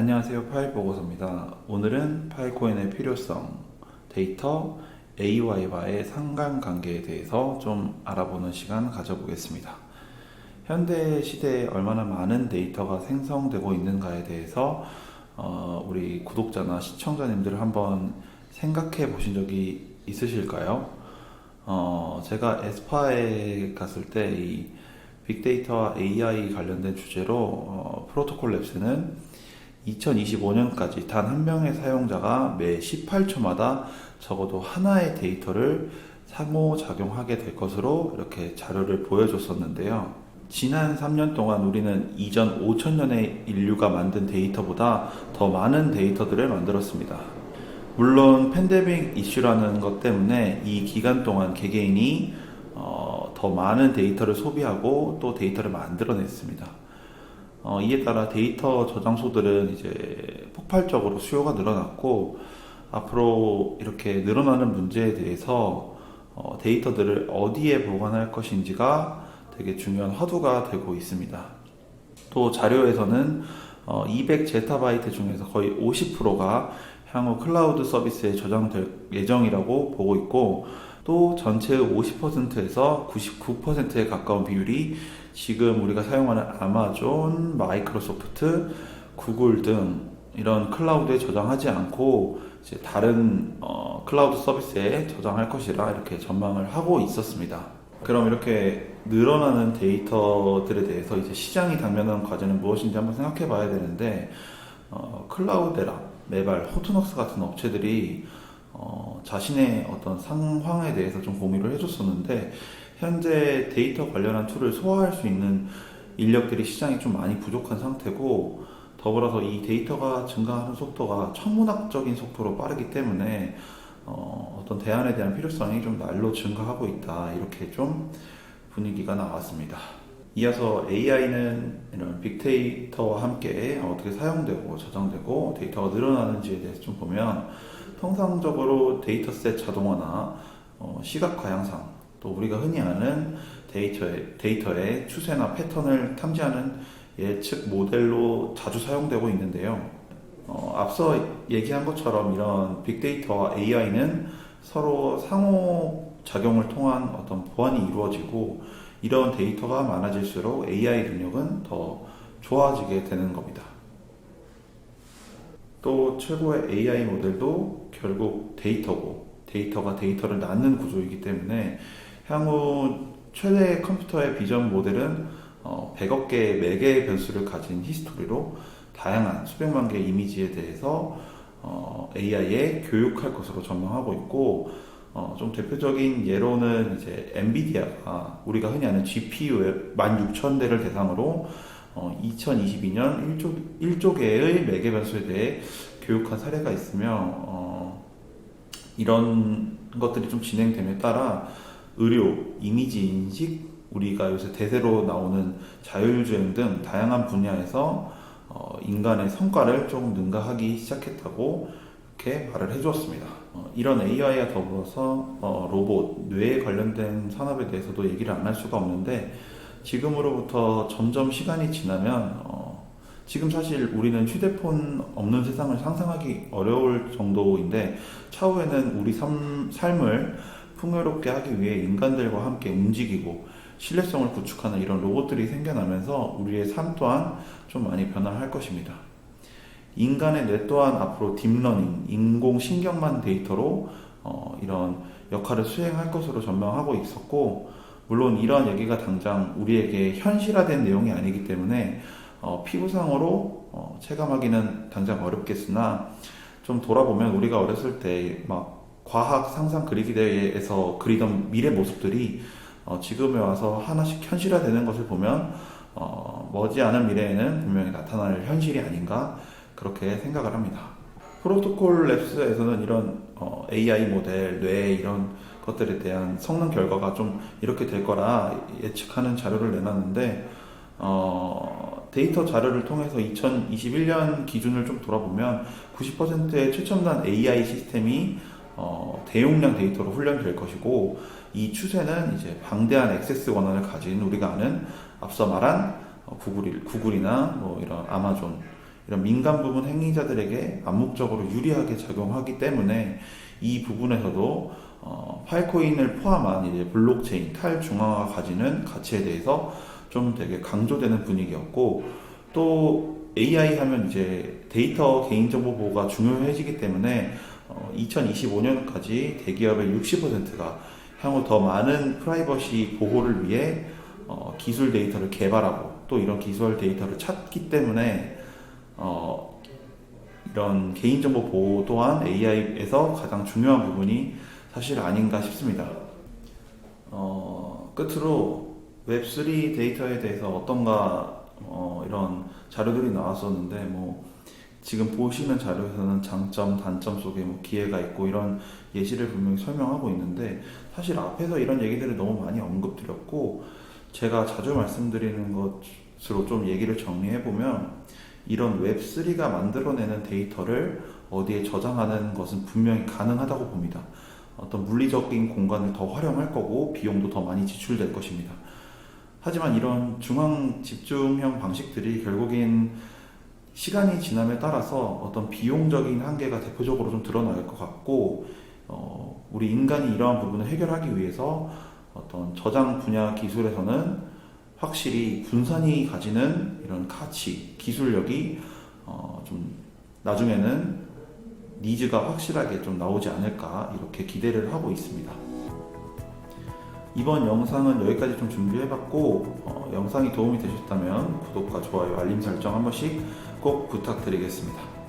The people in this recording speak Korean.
안녕하세요. 파일 보고서입니다. 오늘은 파일코인의 필요성, 데이터, AI와의 상관관계에 대해서 좀 알아보는 시간 가져보겠습니다. 현대 시대에 얼마나 많은 데이터가 생성되고 있는가에 대해서 어, 우리 구독자나 시청자님들 한번 생각해 보신 적이 있으실까요? 어, 제가 에스파에 갔을 때 이 빅데이터와 AI 관련된 주제로 어, 프로토콜 랩스는 2025년까지 단 한 명의 사용자가 매 18초마다 적어도 하나의 데이터를 상호작용하게 될 것으로 이렇게 자료를 보여줬었는데요. 지난 3년 동안 우리는 이전 5천년의 인류가 만든 데이터보다 더 많은 데이터들을 만들었습니다. 물론 팬데믹 이슈라는 것 때문에 이 기간 동안 개개인이 어, 더 많은 데이터를 소비하고 또 데이터를 만들어냈습니다. 어, 이에 따라 데이터 저장소들은 이제 폭발적으로 수요가 늘어났고 앞으로 이렇게 늘어나는 문제에 대해서 어, 데이터들을 어디에 보관할 것인지가 되게 중요한 화두가 되고 있습니다. 또 자료에서는 어, 200제타바이트 중에서 거의 50%가 향후 클라우드 서비스에 저장될 예정이라고 보고 있고 또 전체의 50%에서 99%에 가까운 비율이 지금 우리가 사용하는 아마존, 마이크로소프트, 구글 등 이런 클라우드에 저장하지 않고 이제 다른 어, 클라우드 서비스에 저장할 것이라 이렇게 전망을 하고 있었습니다. 그럼 이렇게 늘어나는 데이터들에 대해서 이제 시장이 당면한 과제는 무엇인지 한번 생각해 봐야 되는데 어, 클라우데라, 메발, 호트넉스 같은 업체들이 어, 자신의 어떤 상황에 대해서 좀 공유를 해줬었는데 현재 데이터 관련한 툴을 소화할 수 있는 인력들이 시장에 좀 많이 부족한 상태고 더불어서 이 데이터가 증가하는 속도가 천문학적인 속도로 빠르기 때문에 어, 어떤 대안에 대한 필요성이 좀 날로 증가하고 있다 이렇게 좀 분위기가 나왔습니다. 이어서 AI는 이런 빅데이터와 함께 어떻게 사용되고 저장되고 데이터가 늘어나는지에 대해서 좀 보면 통상적으로 데이터셋 자동화나 어, 시각화 양상 또 우리가 흔히 아는 데이터의, 데이터의 추세나 패턴을 탐지하는 예측 모델로 자주 사용되고 있는데요. 어, 앞서 얘기한 것처럼 이런 빅데이터와 AI는 서로 상호 작용을 통한 어떤 보완이 이루어지고 이런 데이터가 많아질수록 AI 능력은 더 좋아지게 되는 겁니다. 또 최고의 AI 모델도 결국 데이터고 데이터가 데이터를 낳는 구조이기 때문에 향후 최대 컴퓨터의 비전 모델은 어, 100억 개의 매개의 변수를 가진 히스토리로 다양한 수백만 개의 이미지에 대해서 어, AI에 교육할 것으로 전망하고 있고 어, 좀 대표적인 예로는 이제 엔비디아가 우리가 흔히 아는 GPU의 16,000대를 대상으로 어, 2022년 1조, 1조 개의 매개 변수에 대해 교육한 사례가 있으며 어, 이런 것들이 좀 진행됨에 따라 의료, 이미지 인식, 우리가 요새 대세로 나오는 자율주행 등 다양한 분야에서 어, 인간의 성과를 조금 능가하기 시작했다고 이렇게 말을 해주었습니다. 어, 이런 AI와 더불어서 어, 로봇, 뇌에 관련된 산업에 대해서도 얘기를 안 할 수가 없는데 지금으로부터 점점 시간이 지나면 어, 지금 사실 우리는 휴대폰 없는 세상을 상상하기 어려울 정도인데 차후에는 우리 삶, 삶을 풍요롭게 하기 위해 인간들과 함께 움직이고 신뢰성을 구축하는 이런 로봇들이 생겨나면서 우리의 삶 또한 좀 많이 변화할 것입니다. 인간의 뇌 또한 앞으로 딥러닝, 인공신경만 데이터로 어, 이런 역할을 수행할 것으로 전망하고 있었고 물론 이러한 얘기가 당장 우리에게 현실화된 내용이 아니기 때문에 어, 피부상으로 어, 체감하기는 당장 어렵겠으나 좀 돌아보면 우리가 어렸을 때 막 과학 상상 그리기 대회에서 그리던 미래 모습들이 어, 지금에 와서 하나씩 현실화되는 것을 보면 어, 머지않은 미래에는 분명히 나타날 현실이 아닌가 그렇게 생각을 합니다. 프로토콜 랩스에서는 이런 어, AI 모델, 뇌 이런 것들에 대한 성능 결과가 좀 이렇게 될 거라 예측하는 자료를 내놨는데 어, 데이터 자료를 통해서 2021년 기준을 좀 돌아보면 90%의 최첨단 AI 시스템이 어, 대용량 데이터로 훈련될 것이고 이 추세는 이제 방대한 액세스 권한을 가진 우리가 아는 앞서 말한 어, 구글, 구글이나 뭐 이런 아마존 이런 민간 부분 행위자들에게 암묵적으로 유리하게 작용하기 때문에 이 부분에서도 어, 파일코인을 포함한 이제 블록체인 탈중앙화가 가지는 가치에 대해서 좀 되게 강조되는 분위기였고 또 AI 하면 이제 데이터 개인정보 보호가 중요해지기 때문에 어, 2025년까지 대기업의 60%가 향후 더 많은 프라이버시 보호를 위해 어, 기술 데이터를 개발하고 또 이런 기술 데이터를 찾기 때문에 어, 이런 개인정보 보호 또한 AI에서 가장 중요한 부분이 사실 아닌가 싶습니다. 어, 끝으로 웹3 데이터에 대해서 어떤가 어, 이런 자료들이 나왔었는데 뭐 지금 보시는 자료에서는 장점, 단점 속에 뭐 기회가 있고 이런 예시를 분명히 설명하고 있는데 사실 앞에서 이런 얘기들을 너무 많이 언급드렸고 제가 자주 말씀드리는 것으로 좀 얘기를 정리해 보면 이런 웹3가 만들어내는 데이터를 어디에 저장하는 것은 분명히 가능하다고 봅니다. 어떤 물리적인 공간을 더 활용할 거고 비용도 더 많이 지출될 것입니다. 하지만 이런 중앙 집중형 방식들이 결국엔 시간이 지남에 따라서 어떤 비용적인 한계가 대표적으로 좀 드러날 것 같고 어, 우리 인간이 이러한 부분을 해결하기 위해서 어떤 저장 분야 기술에서는 확실히 분산이 가지는 이런 가치, 기술력이 어, 좀 나중에는 니즈가 확실하게 좀 나오지 않을까 이렇게 기대를 하고 있습니다. 이번 영상은 여기까지 좀 준비해봤고 어, 영상이 도움이 되셨다면 구독과 좋아요, 알림 설정 한 번씩 꼭 부탁드리겠습니다.